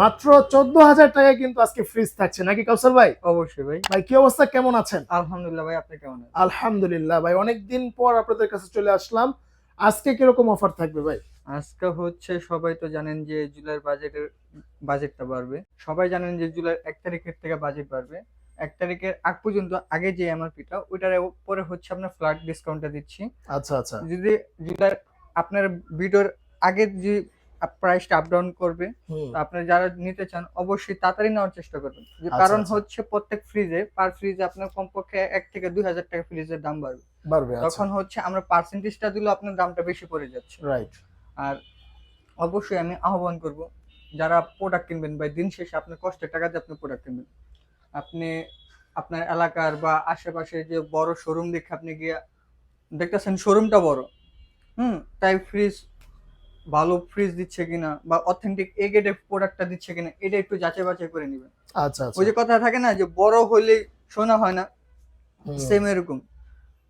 মাত্র চোদ্দ হাজার টাকায় কিন্তু আজকে ফ্রিজ থাকছে। নাকি কাউসার ভাই? অবশ্যই ভাই। ভাই কি অবস্থা? কেমন আছেন? আলহামদুলিল্লাহ ভাই আপনি কেমন আছেন? আলহামদুলিল্লাহ ভাই অনেকদিন পর আপনাদের কাছে চলে আসলাম। আজকে কীরকম অফার থাকবে ভাই? আজকে হচ্ছে সবাই তো জানেন যে জুলাইয়ের বাজেটের বাজেটটা বাড়বে। সবাই জানেন যে জুলাই এক তারিখের থেকে বাজেট বাড়বে। এক তারিখের আগ পর্যন্ত আগে যে এমআরপিটা ওইটার উপরে হচ্ছে আপনার ফ্ল্যাট ডিসকাউন্টটা দিচ্ছি। আচ্ছা আচ্ছা। যদি জুলাইয়ের আপনার ভিডিওর আগের যে প্রাইসটা আপ ডাউন করবে। আপনারা যারা নিতে চান অবশ্যই তাড়াতাড়ি নেওয়ার চেষ্টা করবেন। যে আচ্ছা, কারণ আচ্ছা। হচ্ছে প্রত্যেক ফ্রিজে পার ফ্রিজে আপনার কমপক্ষে এক থেকে দুই হাজার টাকা ফ্রিজের দাম বাড়বে। বাড়বে আচ্ছা। তখন হচ্ছে আমরা পার্সেন্টেজটা দিলে আপনার দামটা বেশি পড়ে যাচ্ছে। রাইট আর অবশ্যই আমি আহ্বান করব যারা প্রোডাক্ট কিনবেন বা দিন শেষে আপনার কষ্টের টাকা দিয়ে আপনি প্রোডাক্ট কিনবেন আপনি আপনার এলাকার বা আশেপাশে যে বড় শোরুম দেখে আপনি গিয়ে দেখতেছেন শোরুমটা বড় হুম তাই ফ্রিজ ভালো ফ্রিজ দিচ্ছে কিনা বা অথেন্টিক এ গ্রেডের প্রোডাক্টটা দিচ্ছে কিনা এটা একটু যাচাই বাছাই করে নেবেন। আচ্ছা আচ্ছা। ওই যে কথা থাকে না যে বড় হলে শোনা হয় না সেম এরকম।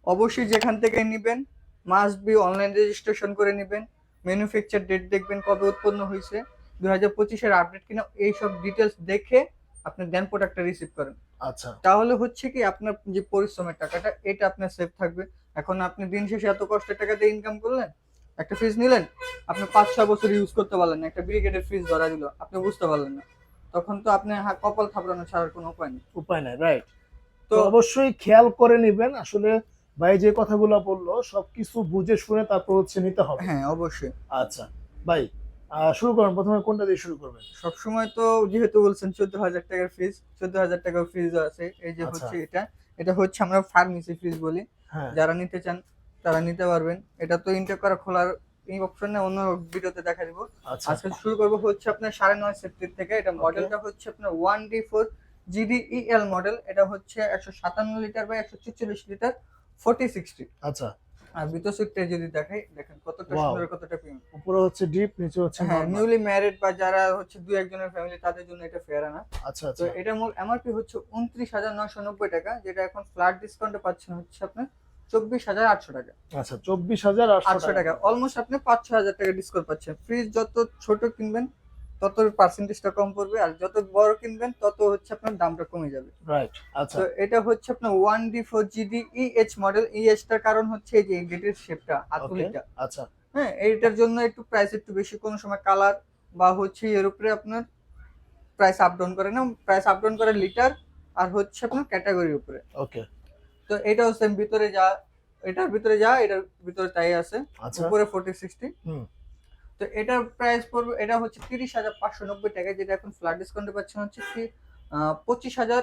অবশ্যই যেখান থেকে নেবেন মাস্ট বি অনলাইন রেজিস্ট্রেশন করে নেবেন ম্যানুফ্যাকচার ডেট দেখবেন কবে উৎপন্ন হয়েছে দুই হাজার পঁচিশের আপডেট কিনা এইসব ডিটেলস দেখে আপনি দেন প্রোডাক্টটা রিসিভ করেন। আচ্ছা। তাহলে হচ্ছে কি আপনার যে পরিশ্রমের টাকাটা এটা আপনার সেভ থাকবে। এখন আপনি দিন শেষে এত কষ্টের টাকা দিয়ে ইনকাম করলেন একটা ফ্রিজ নিলেন আপনি পাঁচ ছয় বছর ইউজ করতে পারলেন না একটা ব্রিগেডের ফ্রিজ ধরা দিল আপনি বুঝতে পারলেন না। তখন তো আপনি কপাল থাপড়ানো ছাড়ার কোনো উপায় নেই। উপায় নাই রাইট তো অবশ্যই খেয়াল করে নেবেন আসলে ভাই যে কথাগুলো বলল সবকিছু বুঝে শুনে তারপর হচ্ছে নিতে হবে। হ্যাঁ অবশ্যই। আচ্ছা ভাই শুরু করেন প্রথমে কোনটা দিয়ে শুরু করবেন? সবসময় তো যেহেতু বলছেন চোদ্দ হাজার টাকার ফ্রিজ চোদ্দ হাজার টাকার ফ্রিজ আছে এই যে আচ্ছা। হচ্ছে এটা এটা হচ্ছে আমরা ফার্মেসি ফ্রিজ বলি। হ্যাঁ। যারা নিতে চান তারা নিতে পারবেন। এটা তো ইনটেক করা খোলার এই অপশন অন্য ভিডিওতে দেখা দিব। আচ্ছা। আজকে শুরু করব হচ্ছে আপনার সাড়ে নয় সেপ্টের থেকে। এটা মডেলটা হচ্ছে আপনার one D four GDEL model এটা হচ্ছে একশো সাতান্ন লিটার বা একশো ছেচল্লিশ লিটার ফোর্টি সিক্সটি আচ্ছা। আর ভিতর সিটটা যদি দেখাই দেখেন কতটা সুন্দর কতটা প্রিমিয়াম উপরে হচ্ছে ডিপ নিচে হচ্ছে হ্যাঁ নিউলি ম্যারিড বা যারা হচ্ছে দু একজনের ফ্যামিলি তাদের জন্য এটা ফেয়ার না। আচ্ছা আচ্ছা। তো এটা মূল এমআরপি হচ্ছে উনত্রিশ হাজার নয়শো নব্বই টাকা যেটা এখন ফ্ল্যাট ডিসকাউন্টে পাচ্ছেন হচ্ছে আপনার চব্বিশ হাজার আটশো টাকা। আচ্ছা চব্বিশ হাজার আটশো টাকা। অলমোস্ট আপনি পাঁচ হাজার টাকা ডিসকাউন্ট পাচ্ছেন। ফ্রিজ যত ছোট কিনবেন তত পার্সেন্টেজটা কম পড়বে। আর যত বড় কিনবেন তত হচ্ছে আপনার দামটা কমে যাবে। রাইট আচ্ছা। তো এটা হচ্ছে আপনার one D four GD EH model ইএইচটার কারণ হচ্ছে এই যে গেটের শেপটা আতুলিটা আচ্ছা। হ্যাঁ এইটার জন্য একটু প্রাইস একটু বেশি। কোনো সময় কালার বা হচ্ছে এর উপরে আপনার প্রাইস আপ ডাউন করে না। প্রাইস আপ ডাউন করে লিটার আর হচ্ছে আপনার ক্যাটাগরির উপরে। ওকে তো এটাও সেম ভিতরে যা এটার ভিতরে যা এটার ভিতরে তাই আছে। আচ্ছা। উপরে ফোর্টি সিক্সটি হুম। তো এটার প্রাইস পড়বে এটা হচ্ছে তিরিশ হাজার পাঁচশো নব্বই টাকা যেটা এখন ফ্ল্যাট ডিসকাউন্টে পাচ্ছেন হচ্ছে পঁচিশ হাজার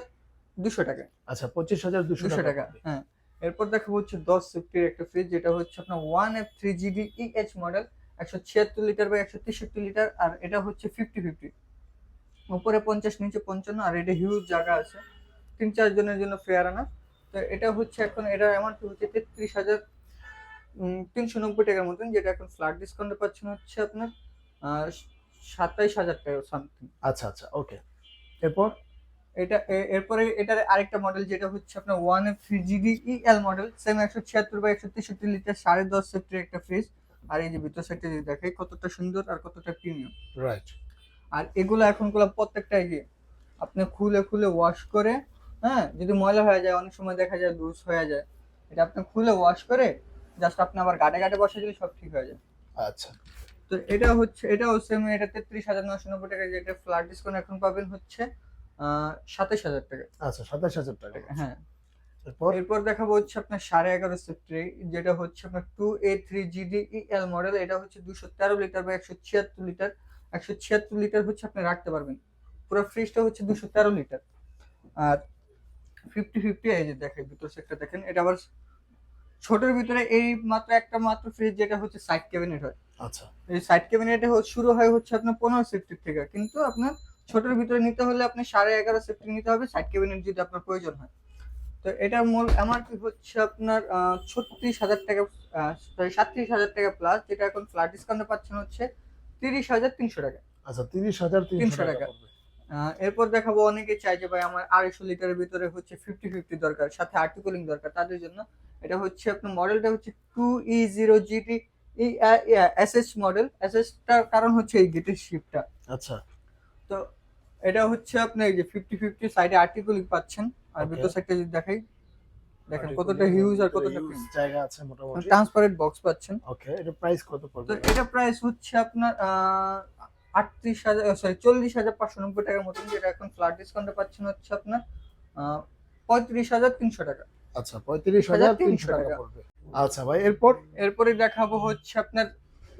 দুশো টাকা। আচ্ছা পঁচিশ হাজার দুশো টাকা। হ্যাঁ। এরপর দেখাবো হচ্ছে দশ ফিফটির একটা ফ্রিজ যেটা হচ্ছে আপনার one F three GD EH model একশো ছিয়াত্তর লিটার বা একশো তেষট্টি লিটার আর এটা হচ্ছে ফিফটি ফিফটি উপরে পঞ্চাশ নিচে পঞ্চান্ন আর এটা হিউজ জায়গা আছে। তিন চার জনের জন্য ফেয়ার আনা। তো এটা হচ্ছে এখন এটা অ্যামাউন্ট হচ্ছে? তেত্রিশ হাজার তিনশো নব্বই টাকার মতন যেটা এখন ফ্ল্যাট ডিসকাউন্টে পাচ্ছেন হচ্ছে আপনার সাতাইশ হাজার টাকা সামথিং আচ্ছা আচ্ছা ওকে এরপর? এটা এরপরে এটার আরেকটা মডেল যেটা হচ্ছে আপনার one F GD EL model same একশো ছিয়াত্তর বা একশো তেষট্টি লিটার সাড়ে দশ সেফটির একটা ফ্রিজ আর এই যে ভিতর সাইডটা যদি দেখাই কতটা সুন্দর আর কতটা প্রিমিয়াম রাইট আর এগুলো এখনগুলো প্রত্যেকটাই যে আপনি খুলে খুলে ওয়াশ করে হ্যাঁ যদি ময়লা হয়ে যায় অনেক সময় দেখা যায় লুজ হয়ে যায় এটা আপনি খুলে ওয়াশ করে জাস্ট আপনি আবার গাটে গাটে বসে দিলে সব ঠিক হয়ে যায়। আচ্ছা। তো এটা হচ্ছে এটাও সেম এটা তেত্রিশ হাজার নশো নব্বই টাকা যেটা ফ্ল্যাট ডিসকাউন্ট এখন পাবেন হচ্ছে সাতাশ হাজার টাকা। আচ্ছা সাতাশ হাজার টাকা হ্যাঁ। এরপর? দেখাবো হচ্ছে আপনার সাড়ে এগারো সেফটি যেটা হচ্ছে আপনার two A three GD EL model এটা হচ্ছে দুশো তেরো লিটার বা একশো ছিয়াত্তর লিটার একশো ছিয়াত্তর লিটার হচ্ছে আপনি রাখতে পারবেন। পুরো ফ্রিজটা হচ্ছে দুশো তেরো লিটার আর ফিফটি ফিফটি এই যে দেখেন ভিতর সেটটা দেখেন এটা আবার ছোটের ভিতরে এই মাত্র একটা মাত্র ফ্রিজ যেটা হচ্ছে সাইড ক্যাবিনেট হয়। আচ্ছা। এই সাইড ক্যাবিনেটে শুরু হয় হচ্ছে আপনার পনেরো সেফটির থেকে কিন্তু আপনার ছোটের ভিতরে নিতে হলে আপনি সাড়ে এগারো সেফটি নিতে হবে সাইড ক্যাবিনেট যদি আপনার প্রয়োজন হয়। তো এটার মূল এমআরপি হচ্ছে আপনার ছত্রিশ হাজার টাকা সরি সাতত্রিশ হাজার টাকা প্লাস যেটা এখন ফ্ল্যাট ডিসকাউন্টে পাচ্ছেন হচ্ছে তিরিশ হাজার তিনশো টাকা। আচ্ছা তিরিশ হাজার তিনশো টাকা এরপর দেখাবো অনেকে চাই যে ভাই আমার আড়াইশো লিটারের ভিতরে হচ্ছে ফিফটি ফিফটি দরকার সাথে আর্টিকুলিং দরকার। তাদের জন্য এটা হচ্ছে আপনার মডেলটা হচ্ছে two E zero GT S S model S এসটার কারণ হচ্ছে এই গেটের শিপটা আচ্ছা। তো তো এটা হচ্ছে আপনি এই যে ফিফটি ফিফটি সাইডে আর্টিকুলিক পাচ্ছেন। আর. ভিতর সাইডটা যদি দেখাই দেখেন কতটা হিউজ আর কতটা জায়গা আছে মোটামুটি। ট্রান্সপারেন্ট বক্স পাচ্ছেন। ওকে এটা প্রাইস কত তো পড়বে? এটা প্রাইস হচ্ছে আপনার আটত্রিশ হাজার সরি চল্লিশ হাজার পাঁচশো নব্বই টাকার মতন যেটা এখন ফ্ল্যাট ডিসকাউন্টে পাচ্ছেন হচ্ছে আপনার পঁয়ত্রিশ হাজার তিনশো টাকা। আচ্ছা পঁয়ত্রিশ হাজার তিনশো টাকা। পড়বে। আচ্ছা ভাই এরপর? এরপরে দেখাবো হচ্ছে আপনার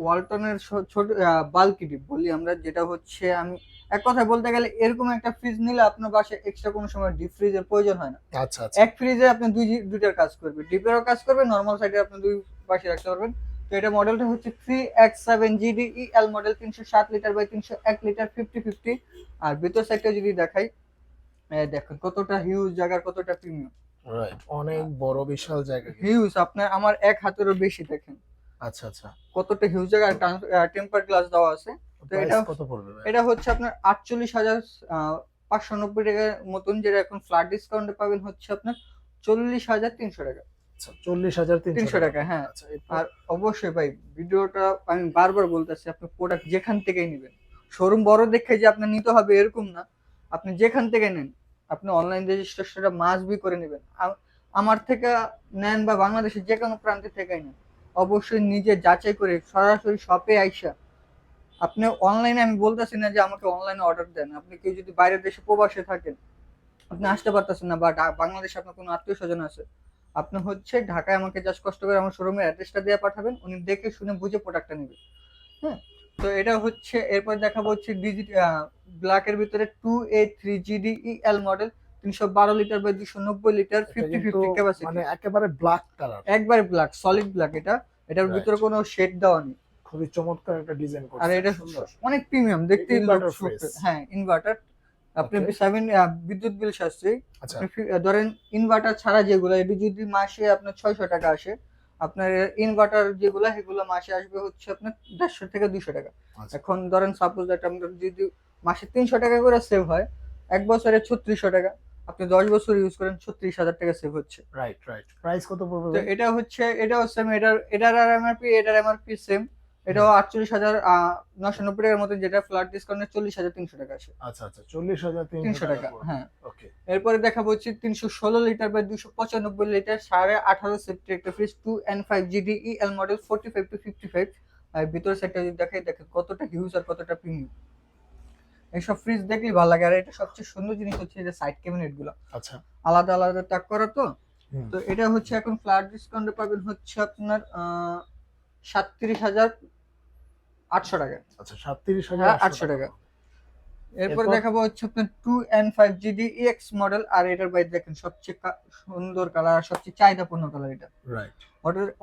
ওয়ালটনের ছোট বাল্কি ডিপ বলি আমরা যেটা হচ্ছে আমি এক কথায় বলতে গেলে এরকম একটা ফ্রিজ নিলে আপনার বাসায় এক্সট্রা কোনো সময় ডিপ ফ্রিজের প্রয়োজন হয় না। আচ্ছা আচ্ছা। এক ফ্রিজে আপনি দুই দুইটার কাজ করবে ডিপেরও কাজ করবে নর্মাল সাইডে আপনি দুই পাশে রাখতে পারবেন। তো এটা মডেলটা হচ্ছে three X seven GD model তিনশো সাত লিটার বাই তিনশো এক লিটার ফিফটি ফিফটি আর ভিতর সাইডটা যদি দেখাই দেখেন কতটা হিউজ জায়গার কতটা প্রিমিয়াম রাইট অনেক বড় বিশাল জায়গা হিউজ আপনার আমার এক হাতেরও বেশি দেখেন। আচ্ছা আচ্ছা। কতটা হিউজ জায়গা টেম্পার গ্লাস দেওয়া আছে। প্রাইস এটা- কত পড়বে এটা হচ্ছে আপনার আটচল্লিশ হাজার পাঁচশো নব্বই টাকার মতন। যেটা এখন ফ্ল্যাট ডিসকাউন্টে পাবেন হচ্ছে আপনার চল্লিশ হাজার তিনশো টাকা। চল্লিশ হাজার তিনশো টাকা। হ্যাঁ। আচ্ছা আর অবশ্যই ভাই ভিডিওটা আমি বারবার বলতেছি আপনি প্রোডাক্ট যেখান থেকেই নেবেন। শোরুম বড় দেখে যে আপনার নিতে হবে এরকম না। আপনি যেখান থেকে নেন আপনি অনলাইন রেজিস্ট্রেশনটা মাস্ট বি করে নেবেন। আমার থেকে নেন বা বাংলাদেশের যে কোনো প্রান্তে থেকে নেন অবশ্যই নিজে যাচাই করে সরাসরি শপে আইসা আপনি অনলাইনে আমি বলতেছি না যে আমাকে অনলাইনে অর্ডার দেন। আপনি কেউ যদি বাইরের দেশে প্রবাসে থাকেন আপনি আসতে পারতেছেন না বা বাংলাদেশে আপনার কোনো আত্মীয় স্বজন আছে আপনি হচ্ছে ঢাকায় আমাকে জাস্ট কষ্ট করে আমার শোরুমের অ্যাড্রেসটা দিয়ে পাঠাবেন উনি দেখে শুনে বুঝে প্রোডাক্টটা নেবে। হ্যাঁ? তো এটা হচ্ছে এরপর দেখাবো হচ্ছে ডিজিট ব্ল্যাকের ভিতরে two A three GD L model তিনশো বারো লিটার বা দুশো নব্বই লিটার ফিফটি ফিফটি ক্যাপাসিটি মানে একেবারে ব্ল্যাক কালার একবারে ব্ল্যাক সলিড ব্ল্যাক এটা। এটার ভিতরে কোনো শেড দেওয়া নেই। খুবই চমৎকার একটা ডিজাইন আর এটা সুন্দর। অনেক প্রিমিয়াম দেখতে হ্যাঁ ইনভার্টার আপনি সেভেন বিদ্যুৎ বিল সাশ্রয়ী আচ্ছা। আপনি ধরেন ইনভার্টার ছাড়া যেগুলো এটি যদি মাসে আপনার ছয়শো টাকা আসে আপনার ইনভার্টার যেগুলো সেগুলো মাসে আসবে হচ্ছে আপনার দেড়শো থেকে দুশো টাকা। আচ্ছা। এখন ধরেন সাপোজ একটা আপনার যদি মাসে তিনশো টাকা করে সেভ হয় এক বছরে ছত্রিশশো টাকা। আপনি দশ বছর ইউজ করেন ছত্রিশ হাজার টাকা সেভ হচ্ছে। রাইট রাইট প্রাইস কত পড়বে? এটা হচ্ছে এটাও সেম এটার এটার আর এমআরপি এটার এমআরপি সেম এটাও আটচল্লিশ হাজার নশো নব্বই টাকার মতো যেটা ফ্ল্যাট ডিসকাউন্টে চল্লিশ হাজার তিনশো টাকা আসে আচ্ছা আচ্ছা চল্লিশ হাজার তিনশো টাকা হ্যাঁ। ওকে এরপরে দেখা হচ্ছে তিনশো ষোলো লিটার বা দুশো পঁচানব্বই লিটার সাড়ে আঠারো সেফটি একটা fridge two N five GD L model forty five two fifty five আর ভিতরের সাইডটা যদি দেখাই দেখেন কতটা হিউজ আর কতটা প্রিমিয়াম এইসব ফ্রিজ দেখলেই ভালো লাগে। আর এটা সবচেয়ে সুন্দর জিনিস হচ্ছে যে সাইড ক্যাবিনেটগুলো। আচ্ছা। আলাদা আলাদা টাক করা তো। তো এটা হচ্ছে এখন ফ্ল্যাট ডিসকাউন্টে পাবেন হচ্ছে আপনার সাতত্রিশ হাজার আটশো টাকা। আচ্ছা সাতত্রিশ হ্যাঁ, হাজার আটশো টাকা। এরপর? দেখাবো হচ্ছে আপনার two N five GD X model আর এটার বাইরে দেখেন সবচেয়ে সুন্দর কালার আর সবচেয়ে চাহিদাপূর্ণ কালার এটা। রাইট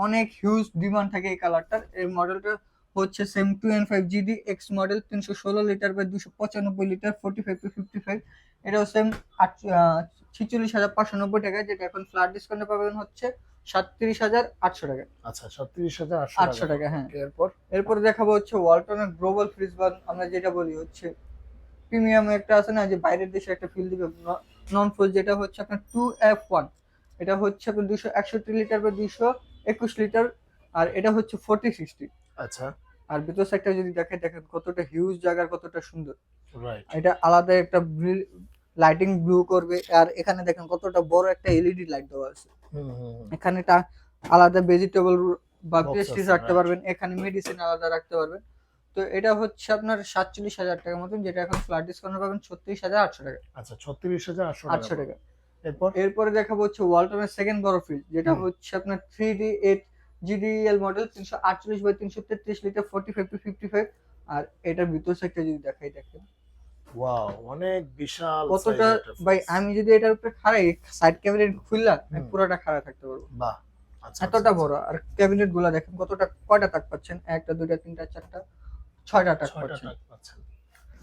অনেক হিউজ ডিমান্ড থাকে এই কালারটার এই মডেলটা হচ্ছে same two N five GD X model তিনশো ষোলো লিটার বা দুশো পঁচানব্বই litre forty five two fifty five এটাও সেম ছিচল্লিশ হাজার পাঁচশো নব্বই টাকা যেটা এখন ফ্ল্যাট ডিসকাউন্টে পাবেন হচ্ছে সাতত্রিশ হাজার আটশো টাকা। আচ্ছা সাতত্রিশ হাজার আটশো টাকা। হ্যাঁ। Okay, এরপর? দেখাবো হচ্ছে ওয়ালটনের গ্লোবাল ফ্রিজ বা আমরা যেটা বলি হচ্ছে প্রিমিয়াম একটা আছে না যে বাইরের দেশে একটা ফিল দিবে নন ফ্রোজ যেটা হচ্ছে আপনার টু এফ ওয়ান এটা হচ্ছে আপনার দুশো একষট্টি লিটার বা দুশো একুশ লিটার আর এটা হচ্ছে ফোর্টি সিক্সটি আচ্ছা। আর ভিতর সাইডটা যদি দেখেন দেখেন কতটা হিউজ জায়গার কতটা সুন্দর। এটা আলাদা একটা লাইটিং ব্লু করবে। আর এখানে দেখেন কতটা বড় একটা এলইডি লাইট দেওয়া আছে। এখানে এটা আলাদা ভেজিটেবল বা পেস্ট্রিজ রাখতে পারবেন। এখানে মেডিসিন আলাদা রাখতে পারবেন। তো এটা হচ্ছে আপনার সাতচল্লিশ হাজার টাকার মতন যেটা এখন ফ্ল্যাট ডিসকাউন্ট পাবেন ছত্রিশ হাজার আটশো টাকা। আচ্ছা ছত্রিশ হাজার আটশো আটশো টাকা। এরপর? এরপরে দেখাবো হচ্ছে ওয়ালটনের সেকেন্ড বড় ফ্রিজ যেটা হচ্ছে আপনার three D eight GDL model তিনশো আটচল্লিশ বাই তিনশো তেত্রিশ litre forty five two fifty five আর এটার ভিতর সাইডটা যদি দেখাই দেখেন। ওয়াও অনেক বিশাল কতটা ভাই আমি যদি এটার উপরে খাড়াই সাইড ক্যাবিনেট খুললা আমি পুরোটা খাড়া থাকতে পারব। বাহ আচ্ছা এতটা আচ্ছা, বড় আর ক্যাবিনেটগুলা দেখেন কতটা কয়টা তাক পাচ্ছেন? একটা দুইটা তিনটা চারটা ছয়টা তাক পাচ্ছেন।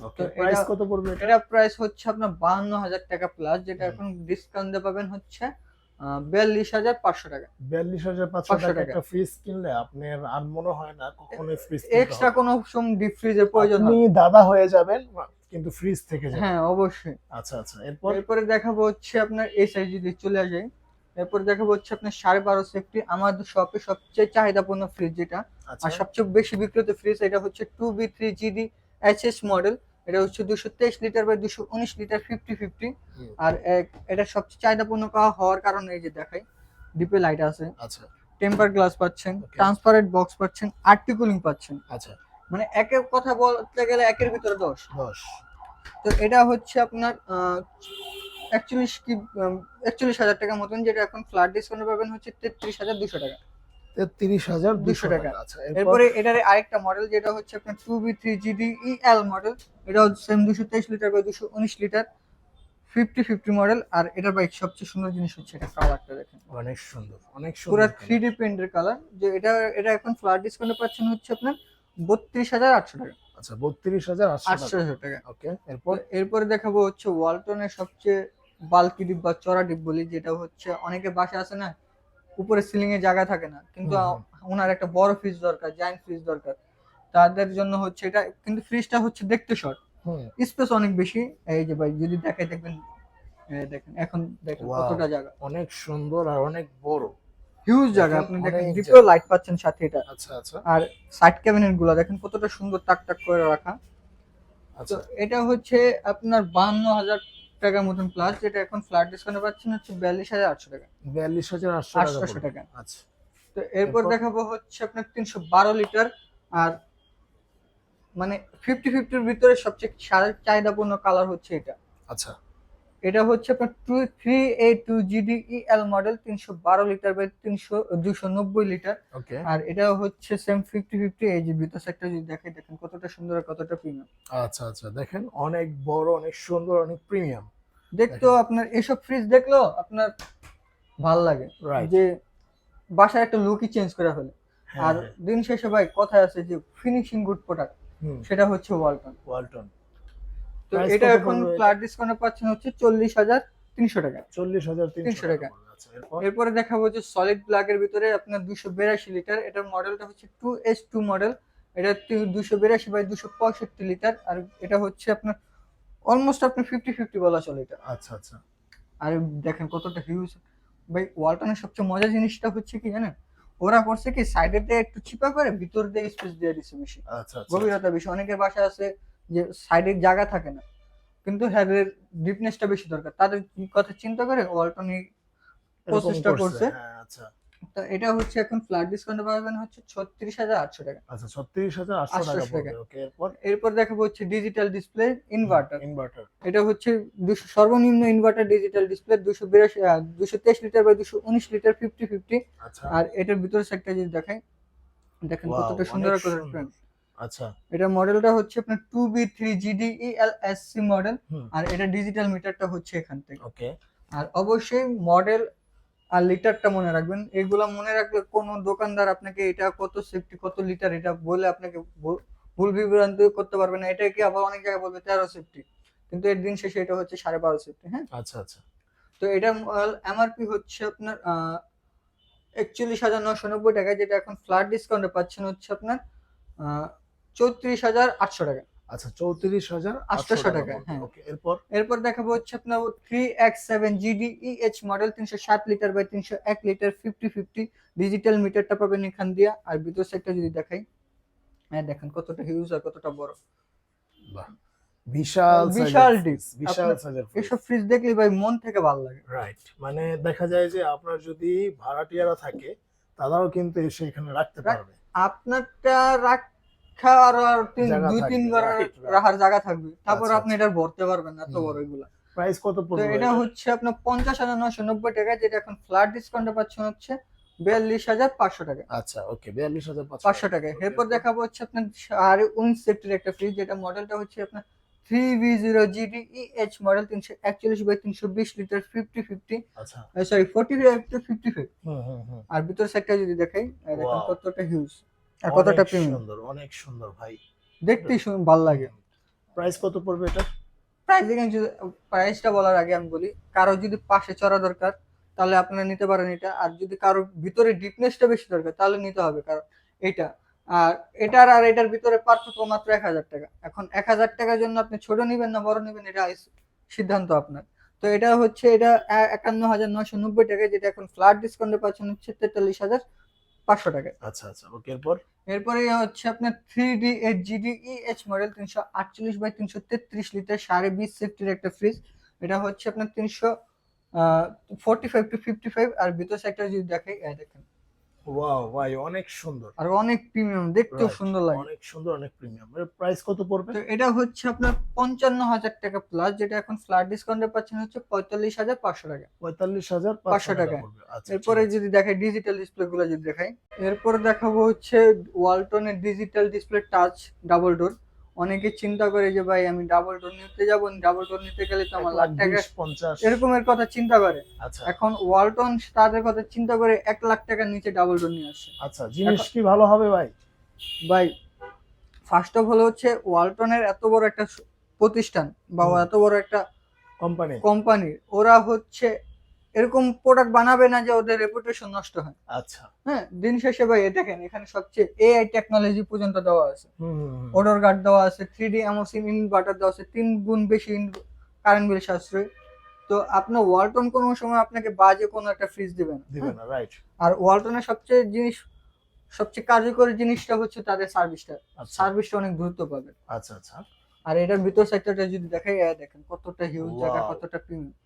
ওকে প্রাইস কত পড়বে এটা? প্রাইস হচ্ছে আপনার বাহান্ন হাজার টাকা প্লাস যেটা এখন ডিসকাউন্ট দিয়ে পাবেন হচ্ছে বিয়াল্লিশ হাজার পাঁচশো টাকা। বিয়াল্লিশ হাজার পাঁচশো টাকা। একটা ফ্রিজ কিনলে আপনার আর মনে হয় না কখনোই ফ্রিজ এক্সট্রা কোনো ফ্রিজের প্রয়োজন আপনি দাদা হয়ে যাবেন কিন্তু ফ্রিজ থেকে যাবেন হ্যাঁ অবশ্যই। আচ্ছা আচ্ছা এরপর? এরপরে দেখাবো হচ্ছে আপনার এই সাইজ যদি চলে যায় এরপর দেখাবো হচ্ছে আপনার সাড়ে বারো সেফটি আমাদের শপে সবচেয়ে চাহিদাপূর্ণ ফ্রিজ যেটা। আচ্ছা। আর সবচেয়ে বেশি বিক্রিত ফ্রিজ এটা হচ্ছে two B three GD H S model এটা হচ্ছে দুশো তেইশ লিটার বাই দুশো উনিশ লিটার ফিফটি ফিফটি। আর এক- এটা সবচেয়ে চাহিদাপূর্ণ কাহা হওয়ার কারণে এই যে দেখাই ডিপে লাইট আছে। আচ্ছা। টেম্পার গ্লাস পাচ্ছেন. ট্রান্সপারেন্ট বক্স পাচ্ছেন আর্টিকুলিং পাচ্ছেন। আচ্ছা। মানে একের কথা বলতে গেলে একের ভিতরে দশ। দশ। তো এটা হচ্ছে আপনার একচল্লিশ কি একচল্লিশ হাজার টাকার মতন যেটা এখন ফ্ল্যাট ডিসকাউন্ট পাবেন হচ্ছে তেত্রিশ হাজার দুশো টাকা। তেত্রিশ হাজার দুশো টাকা। টাকা আচ্ছা এরপরে? এটার আরেকটা মডেল যেটা হচ্ছে আপনার two B three GD E L model এটা সেম দুশো তেইশ লিটার বা দুশো উনিশ লিটার ফিফটি ফিফটি মডেল আর এটার বাইক সবচেয়ে সুন্দর জিনিস হচ্ছে এটা কালারটা দেখেন। অনেক সুন্দর অনেক পুরো সুন্দর থ্রি ডি প্রিন্টের কালার যে এটা এটা এখন ফ্ল্যাট ডিসকাউন্টে পাচ্ছেন হচ্ছে আপনার বত্রিশ হাজার আটশো টাকা। আচ্ছা বত্রিশ হাজার আটশো টাকা। ওকে এরপর? এরপরে দেখাবো হচ্ছে ওয়ালটনের সবচেয়ে বাল্কি ডিপ বা চড়া ডিপ বলি যেটা হচ্ছে অনেকে বাসা আছে না উপরে সিলিং এ জায়গা থাকে না কিন্তু ওনার একটা বড় ফ্রিজ দরকার জায়ান্ট ফ্রিজ দরকার। তাদের জন্য হচ্ছে এটা কিন্তু ফ্রিজটা হচ্ছে দেখতে শর্ট স্পেস অনেক বেশি। এই যে ভাই যদি দেখাই দেখবেন দেখেন এখন দেখেন কতটা জায়গা। অনেক সুন্দর আর অনেক বড়। হিউজ জায়গা আপনি দেখেন ডিপেও লাইট পাচ্ছেন সাথে এটা। আচ্ছা আচ্ছা। আর সাইড ক্যাবিনেটগুলা দেখেন কতটা সুন্দর টাক টাক করে রাখা। আচ্ছা। এটা হচ্ছে আপনার বান্ন হাজার টাকার মতন প্লাস যেটা এখন ফ্ল্যাট ডিসকাউন্টে পাচ্ছেন হচ্ছে বিয়াল্লিশ হাজার আটশো টাকা। বিয়াল্লিশ হাজার আটশো টাকা আচ্ছা। তো এরপর? দেখাবো হচ্ছে আপনার তিনশো বারো লিটার আর মানে ফিফটি ফিফটির ভিতরে সবচেয়ে সা- চাহিদাপূর্ণ কালার হচ্ছে এটা। আচ্ছা। এটা হচ্ছে আপনার two three A two GD L model তিনশো বারো লিটার বাই তিনশো দুশো নব্বই লিটার আর এটা হচ্ছে সেম ফিফটি ফিফটি এই যে ভিতর সেক্টর যদি দেখে দেখেন কতটা সুন্দর আর কতটা প্রিমিয়াম আচ্ছা আচ্ছা দেখেন অনেক বড় অনেক সুন্দর অনেক প্রিমিয়াম দেখতো আপনার এসব ফ্রিজ দেখল আপনার ভালো লাগে। যে বাসার একটা লুকই চেঞ্জ করে ফেলে। হ্যাঁ, আর দিন শেষে ভাই কথা আছে যে ফিনিশিং গুড প্রোডাক্ট সেটা হচ্ছে ওয়ালটন ওয়ালটন তো এটা এখন ফ্ল্যাট ডিসকাউন্টে পাচ্ছেন হচ্ছে চল্লিশ হাজার তিনশো টাকা। চল্লিশ হাজার তিনশো টাকা। আচ্ছা এরপর? দেখাবো যে সলিড ব্ল্যাকের ভিতরে আপনার দুশো বিরাশি লিটার এটার মডেলটা হচ্ছে টু এস টু মডেল এটা দুশো বিরাশি বাই দুশো পঁয়ষট্টি লিটার আর এটা হচ্ছে আপনার অলমোস্ট আপনার ফিফটি ফিফটি বলা চলে এটা। আচ্ছা আচ্ছা। আর দেখেন কতটা হিউজ ভাই ওয়ালটনের সবচেয়ে মজার জিনিসটা হচ্ছে কি জানেন? ওরা করছে কি সাইডে দিয়ে একটু চিপা করে ভিতর দিয়ে স্পেস দিয়ে দিচ্ছে বেশি আচ্ছা আচ্ছা। গভীরতা বেশি। অনেকের বাসা আছে যে সাইডে জায়গা থাকে না। কিন্তু হ্যাঁ ডিপনেসটা বেশি দরকার। তাদের কথা চিন্তা করে? ওয়ালটন এই প্রসেসটা করছে হ্যাঁ আচ্ছা। তো এটা হচ্ছে এখন ফ্ল্যাট ডিসকাউন্টে পাবেন হচ্ছে ছত্রিশ হাজার আটশো টাকা। আচ্ছা ছত্রিশ হাজার আটশো টাকা ওকে এরপর? এরপর দেখাবো হচ্ছে ডিজিটাল ডিসপ্লে ইনভার্টার ইনভার্টার এটা হচ্ছে দুশো সর্বনিম্ন ইনভার্টার ডিজিটাল ডিসপ্লে দুশো বিরাশি দুশো তেইশ লিটার বা দুশো উনিশ লিটার ফিফটি ফিফটি আচ্ছা। আর এটার ভিতরে সেটটা যদি দেখাই দেখেন কতটা সুন্দর অনেক আচ্ছা। এটা মডেলটা হচ্ছে আপনার two B three GD C model আর এটা ডিজিটাল মিটারটা হচ্ছে এখান থেকে। ওকে। আর অবশ্যই মডেল আর লিটারটা মনে রাখবেন এগুলা মনে রাখলে কোনো দোকানদার আপনাকে এটা কত সেফটি কত লিটার এটা বলে আপনাকে ভুল- ভুল বিভ্রান্তি করতে পারবে না। এটা কি আবার অনেক জায়গায় বলবে তেরো সেফটি কিন্তু এর দিন শেষে এটা হচ্ছে সাড়ে বারো সেফটি হ্যাঁ? আচ্ছা আচ্ছা। তো এটা এমআরপি হচ্ছে আপনার একচল্লিশ হাজার নশো নব্বই টাকা যেটা এখন ফ্ল্যাট ডিসকাউন্টে পাচ্ছেন হচ্ছে আপনার চৌত্রিশ হাজার আটশো টাকা। আচ্ছা চৌত্রিশ হাজার 800 টাকা, হ্যাঁ। এরপর? এরপর দেখাবো হচ্ছে আপনার three X seven GD EH model তিনশো ষাট লিটার বাই তিনশো এক লিটার ফিফটি ফিফটি ডিজিটাল মিটারটা পাবেন এখান দিয়া। আর ভিতর সাইডটা যদি দেখাই হ্যাঁ দেখেন কতটা হিউজ আর কতটা বড়। বিশাল বিশাল fridge, বিশাল সাইজের এসব ফ্রিজ দেখলে ভাই মন থেকে ভালো লাগে। রাইট মানে দেখা যায় যে আপনার যদি ভাড়াটিয়ারা থাকে তারাও কিন্তু এসে এখানে রাখতে পারবে। আপনারটা রাখা আর আর তিন দুই right, right. রাখার জায়গা থাকবে। তারপর আচ্ছা, আপনি এটা ভরতে পারবেন না এত বড় এগুলা। প্রাইস কত পড়বে? এটা হচ্ছে আপনার পঞ্চাশ হাজার নশো নব্বই টাকা যেটা এখন ফ্ল্যাট ডিসকাউন্টে পাচ্ছেন হচ্ছে বিয়াল্লিশ হাজার পাঁচশো টাকা। আচ্ছা ওকে বিয়াল্লিশ হাজার পাঁচশো টাকা। এরপর দেখাবো হচ্ছে আপনার সাড়ে উনিশ সেফটির একটা ফ্রিজ যেটা মডেলটা হচ্ছে আপনার three V zero GD H model তিনশো একচল্লিশ বাই তিনশো বিশ লিটার ফিফটি ফিফটি আচ্ছা। সরি ফোর্টি ফিফটি ফাইভ হুম হুম হুম। আর ভিতর সাইডটা যদি দেখাই দেখেন কতটা হিউজ আর কতটা প্রিমিয়াম সুন্দর অনেক সুন্দর ভাই। দেখতেই শুন ভালো লাগে। প্রাইস কত পড়বে এটা? প্রাইস দেখেন প্রাইসটা বলার আগে আমি বলি কারও যদি পাশে চড়া দরকার তাহলে আপনারা নিতে পারেন এটা। আর যদি কারও ভিতরে ডিপনেসটা বেশি দরকার তাহলে নিতে হবে কারণ এটা আর এটার আর এটার ভিতরে পার্থক্য মাত্র এক হাজার টাকা। এখন এক হাজার টাকার জন্য আপনি ছোট নেবেন না বড় নেবেন এটা সিদ্ধান্ত আপনার। তো এটা হচ্ছে এটা একান্ন হাজার নয়শো নব্বই টাকা যেটা এখন ফ্ল্যাট ডিসকাউন্টে পাচ্ছেন হচ্ছে তেতাল্লিশ হাজার। পাঁচশো টাকা। আচ্ছা আচ্ছা ওকে এরপর? এরপরে হচ্ছে আপনার three D eight GD EH model তিনশো আটচল্লিশ বাই তিনশো তেত্রিশ লিটার সাড়ে বিশ সেফটির একটা ফ্রিজ এটা হচ্ছে আপনার তিনশো forty five two fifty five আর ভিতর সাইডটা যদি দেখে দেখেন। ওয়াও ভাই অনেক সুন্দর। আর অনেক প্রিমিয়াম দেখতেও সুন্দর লাগে। অনেক সুন্দর অনেক প্রিমিয়াম এর প্রাইস কত পড়বে? তো এটা হচ্ছে আপনার পঞ্চান্ন হাজার টাকা প্লাস যেটা এখন ফ্ল্যাট ডিসকাউন্টে পাচ্ছেন হচ্ছে পঁয়তাল্লিশ হাজার পাঁচশো টাকা। পঁয়তাল্লিশ হাজার 500 টাকা। পড়বে। আচ্ছা এরপরে যদি দেখাই ডিজিটাল ডিসপ্লে গুলো যদি দেখাই এরপরে দেখাবো হচ্ছে ওয়ালটনের digital display touch double door অনেকে চিন্তা করে যে ভাই আমি ডাবল ডোর নিতে যাব ডাবল ডোর নিতে গেলে তো আমার লাখ টাকা পঞ্চাশ। এরকমের কথা চিন্তা করে। আচ্ছা। এখন ওয়ালটন তাদের কথা চিন্তা করে এক লাখ টাকার নিচে ডাবল ডোর নিয়ে আসছে। আচ্ছা জিনিস কি ভালো হবে ভাই? ভাই ফার্স্ট অফ অল হচ্ছে ওয়ালটনের এত বড় একটা প্রতিষ্ঠান বা। এত বড় একটা কোম্পানি। কোম্পানি ওরা হচ্ছে এরকম প্রোডাক্ট বানাবে না যে ওদের রেপুটেশন নষ্ট হয়। আচ্ছা। হ্যাঁ দিন শেষে ভাই এ দেখেন এখানে সবচেয়ে এআই টেকনোলজি পর্যন্ত দেওয়া আছে। অর্ডার গার্ড দেওয়া আছে থ্রি ডি অ্যামোসিন ইনভার্টার দেওয়া আছে তিন গুণ বেশি কারেন্ট বিল সাশ্রয়। তো আপনার ওয়ালটন কোনো সময় আপনাকে বাজে কোনো একটা ফ্রিজ দিবে না। দিবে হ্যাঁ? না রাইট আর ওয়ালটনের সবচেয়ে জিনিস সবচেয়ে কার্যকরী জিনিসটা হচ্ছে তাদের সার্ভিসটা আচ্ছা। সার্ভিসটা অনেক গুরুত্ব পাবে। আচ্ছা আচ্ছা। আর এটার ভিতর সেক্টরটা যদি দেখাই দেখেন কতটা হিউজ জায়গা কতটা প্রিমিয়াম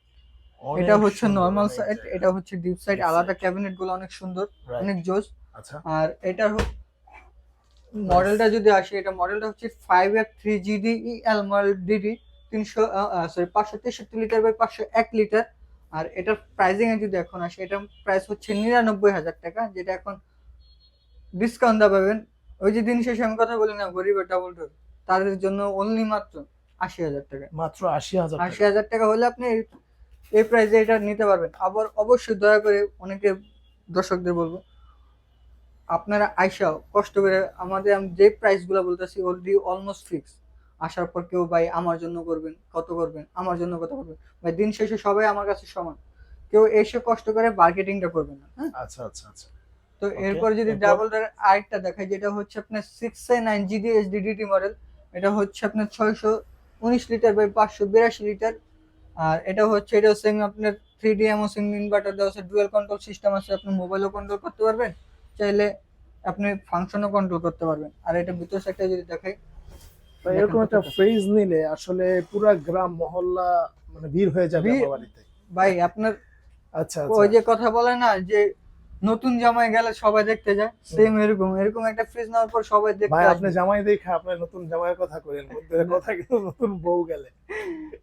এটা হচ্ছে নর্মাল সাইড এটা হচ্ছে ডিপ সাইড আলাদা ক্যাবিনেটগুলো অনেক সুন্দর অনেক জোস। আচ্ছা। আর এটার মডেলটা যদি আসে এটা মডেলটা হচ্ছে five F three GD EL model DD তিনশো সরি পাঁচশো তেষট্টি লিটার বাই পাঁচশো এক লিটার আর এটার প্রাইসিং এ যদি এখন আসে এটার প্রাইস হচ্ছে নিরানব্বই হাজার টাকা যেটা এখন ডিসকাউন্ট দেওয়া পাবেন। ওই যে দিন শেষে আমি কথা বলি না গরিবের ডাবল ডোর তাদের জন্য অনলি মাত্র আশি হাজার টাকা। মাত্র আশি হাজার আশি হাজার টাকা হলে আপনি এই- প্রাইজে এটা নিতে পারবেন। আবার অবশ্যই দয়া করে অনেকে দর্শকদের বলব আপনারা আইসাও কষ্ট করে আমাদের আমি যে প্রাইসগুলো বলতেছি অলরেডি অলমোস্ট ফিক্স আসার পর কেউ ভাই আমার জন্য করবেন কত করবেন? আমার জন্য কত করবেন? ভাই দিন শেষে সবাই আমার কাছে সমান। কেউ এসে কষ্ট করে মার্কেটিংটা করবেন না হ্যাঁ? আচ্ছা আচ্ছা আচ্ছা। তো এরপর যদি ডাবল ডোর আরেকটা দেখাই যেটা হচ্ছে আপনার six A nine GD HDDT model এটা হচ্ছে আপনার ছয়শো উনিশ লিটার বাই পাঁচশো বিরাশি লিটার আর এটা হচ্ছে এটা সেম আপনার থ্রি ডি এমোসিং ইনভার্টার দেওয়া আছে ডুয়েল কন্ট্রোল সিস্টেম আছে আপনি মোবাইলও কন্ট্রোল করতে পারবেন চাইলে আপনি ফাংশনও কন্ট্রোল করতে পারবেন। আর এটা ভিতর সাইডটা যদি দেখাই এরকম একটা। ফ্রিজ নিলে আসলে পুরা গ্রাম মহল্লা মানে ভিড় হয়ে যাবে বাড়িতে। ভাই আপনার আচ্ছা ওই আচ্ছা যে কথা বলে না যে নতুন জামাই গেলে সবাই দেখতে যায়। সেম এরকম এরকম একটা ফ্রিজ নেওয়ার পর সবাই দেখতে ভাই আপনি জামাই দেখে আপনার নতুন জামাইয়ের কথা করেন মধ্যে কথা কিন্তু নতুন বউ গেলে।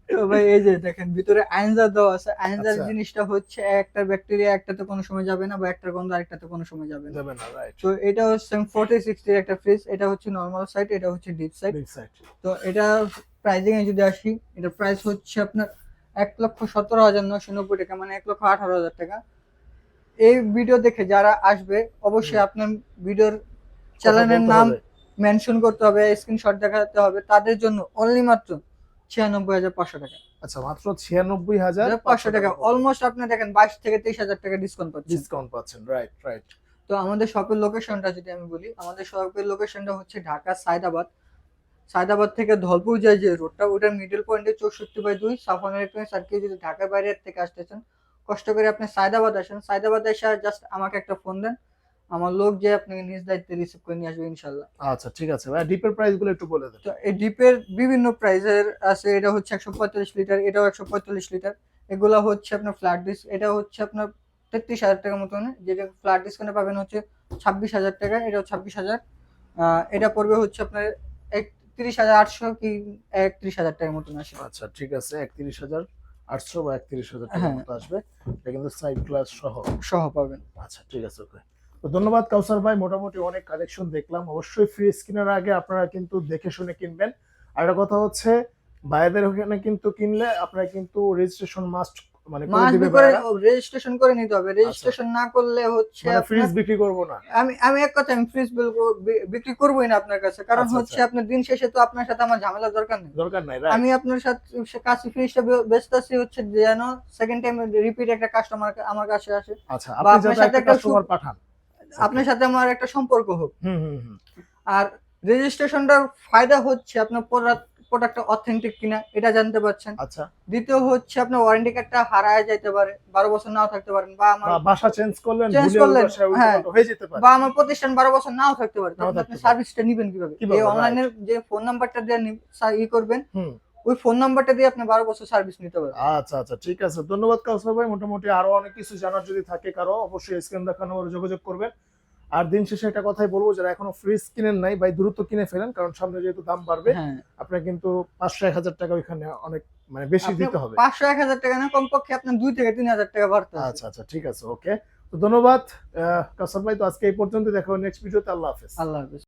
তো ভাই এই যে দেখেন ভিতরে আইনজার দেওয়া আছে। আইনজার আচ্ছা। জিনিসটা হচ্ছে একটা ব্যাকটেরিয়া একটাতে কোনো সময় যাবে না বা একটা গন্ধ আরেকটাতে কোনো সময় যাবে না। যাবে না রাইট তো এটা হচ্ছে ফোর্টি সিক্সটির একটা ফ্রিজ এটা হচ্ছে নর্মাল সাইড এটা হচ্ছে ডিপ সাইড বিগ সাইড তো এটা প্রাইজিং এ যদি আসি এটা প্রাইস হচ্ছে আপনার এক লক্ষ সতেরো হাজার নশো নব্বই টাকা মানে এক লক্ষ আঠারো হাজার টাকা। এই ভিডিও দেখে যারা আসবে অবশ্যই আপনার ভিডিওর চ্যানেলের নাম মেনশন করতে হবে স্ক্রিনশট দেখাতে হবে। তাদের জন্য অনলি মাত্র ছিয়ানব্বই হাজার পাঁচশো টাকা। আচ্ছা মাত্র ছিয়ানব্বই হাজার পাঁচশো টাকা। অলমোস্ট আপনি দেখেন বাইশ থেকে তেইশ হাজার টাকা ডিসকাউন্ট পাচ্ছেন। ডিসকাউন্ট পাচ্ছেন রাইট রাইট তো আমাদের শপের লোকেশনটা যদি আমি বলি আমাদের শপের লোকেশনটা হচ্ছে ঢাকা সায়দাবাদ। সায়দাবাদ থেকে ধলপুর যায় যে রোডটা ওটার মিডল পয়েন্টে চৌষট্টি বাই দুই সাফন ইলেকট্রনিক্স আর কেউ যদি ঢাকার বাইরে থেকে আসতেছেন কষ্ট করে আপনি সায়দাবাদ আসেন সায়দাবাদ এসে জাস্ট আমাকে একটা ফোন দেন। আমার লোক যে আপনাকে নিজ দায়িত্বে রিসিভ করে নিয়ে আসবে ইনশাল্লাহ। আচ্ছা ঠিক আছে। ভাই ডিপের প্রাইসগুলো একটু বলে দেন। তো এই ডিপের বিভিন্ন প্রাইসের আছে এটা হচ্ছে একশো পঁয়তাল্লিশ লিটার এটাও একশো পঁয়তাল্লিশ লিটার এগুলো হচ্ছে আপনার ফ্ল্যাট ডিস্ক এটা হচ্ছে আপনার তেত্রিশ হাজার টাকার মতন। যেটা ফ্ল্যাট ডিসকাউন্টে পাবেন হচ্ছে ছাব্বিশ হাজার টাকা এটাও ছাব্বিশ হাজার। এটা পড়বে হচ্ছে আপনার একত্রিশ হাজার আটশো কি একত্রিশ হাজার টাকার মতন আসে। আচ্ছা ঠিক আছে একত্রিশ হাজার। আটশো বা একত্রিশ হাজার টাকার হ্যাঁ। মতো আসবে। এটা কিন্তু সাইড গ্লাস সহ। সহ পাবেন। আচ্ছা ঠিক আছে ওকে তো ধন্যবাদ কাউসার ভাই মোটামুটি অনেক কালেকশন দেখলাম। অবশ্যই ফ্রি স্কিনের আগে আপনারা কিন্তু দেখে শুনে কিনবেন। আর একটা কথা হচ্ছে ভাইদের ওখানে কিন্তু কিনলে আপনারা কিন্তু রেজিস্ট্রেশন মাস্ট মানে মাস রেজিস্ট্রেশন করে নিতে হবে। রেজিস্ট্রেশন না করলে হচ্ছে মানে ফ্রিজ আপনার- বিক্রি করব না? আমি আমি এক কথা আমি ফ্রিজ বিক্রি করবোই না আপনার কাছে। কারণ আচ্ছা, হচ্ছে আপনার দিন শেষে তো আপনার সাথে আমার ঝামেলা দরকার নেই। দরকার নাই আমি আপনার সাথে কাছে ফ্রিজটা বেচতেছি হচ্ছে যেন সেকেন্ড টাইম রিপিট একটা কাস্টমার আমার কাছে আসে। আচ্ছা আপনার সাথে একটা একটা কাস্টমার পাঠান। আপনার সাথে আমার একটা সম্পর্ক হোক। হুম হুম আর রেজিস্ট্রেশনটার ফায়দা হচ্ছে আপনার প্রোডাক্টটা অথেন্টিক কিনা এটা জানতে পারছেন। আচ্ছা। দ্বিতীয় হচ্ছে আপনার ওয়ারেন্টি কার্ডটা হারায় যেতে পারে বারো বছর নাও থাকতে পারেন বা আমার বাসা চেঞ্জ করলেন ভুলে করলেন, হ্যাঁ। হয়ে যেতে পারে। বা আমার প্রতিষ্ঠান বারো বছর নাও থাকতে পারে তখন আপনি সার্ভিসটা নিবেন কীভাবে? এই অনলাইনে যে ফোন নাম্বারটা দিয়ে ই করবেন হুম। ওই ফোন নাম্বারটা দিয়ে আপনি বারো বছর সার্ভিস নিতে পারবেন। আচ্ছা আচ্ছা ঠিক আছে। ধন্যবাদ কাউসার ভাই। মোটামুটি আরও অনেক কিছু জানার যদি থাকে কারও অবশ্যই স্ক্রিন দেখানো যোগাযোগ করবেন। আর দিন শেষে একটা কথাই বলব যারা এখনও ফ্রিজ কিনেন নাই ভাই দ্রুত কিনে ফেলেন কারণ সামনে যেহেতু দাম বাড়বে হ্যাঁ। আপনার কিন্তু পাঁচশো এক হাজার টাকা ওইখানে অনেক মানে বেশি দিতে হবে। পাঁচশো এক হাজার টাকা না কমপক্ষে আপনার দুই থেকে তিন হাজার টাকা বাড়তে আচ্ছা আচ্ছা ঠিক আছে ওকে। তো ধন্যবাদ কাসার ভাই তো আজকে এই পর্যন্ত দেখো নেক্সট ভিডিওতে আল্লাহ হাফেজ। আল্লাহ হাফিজ।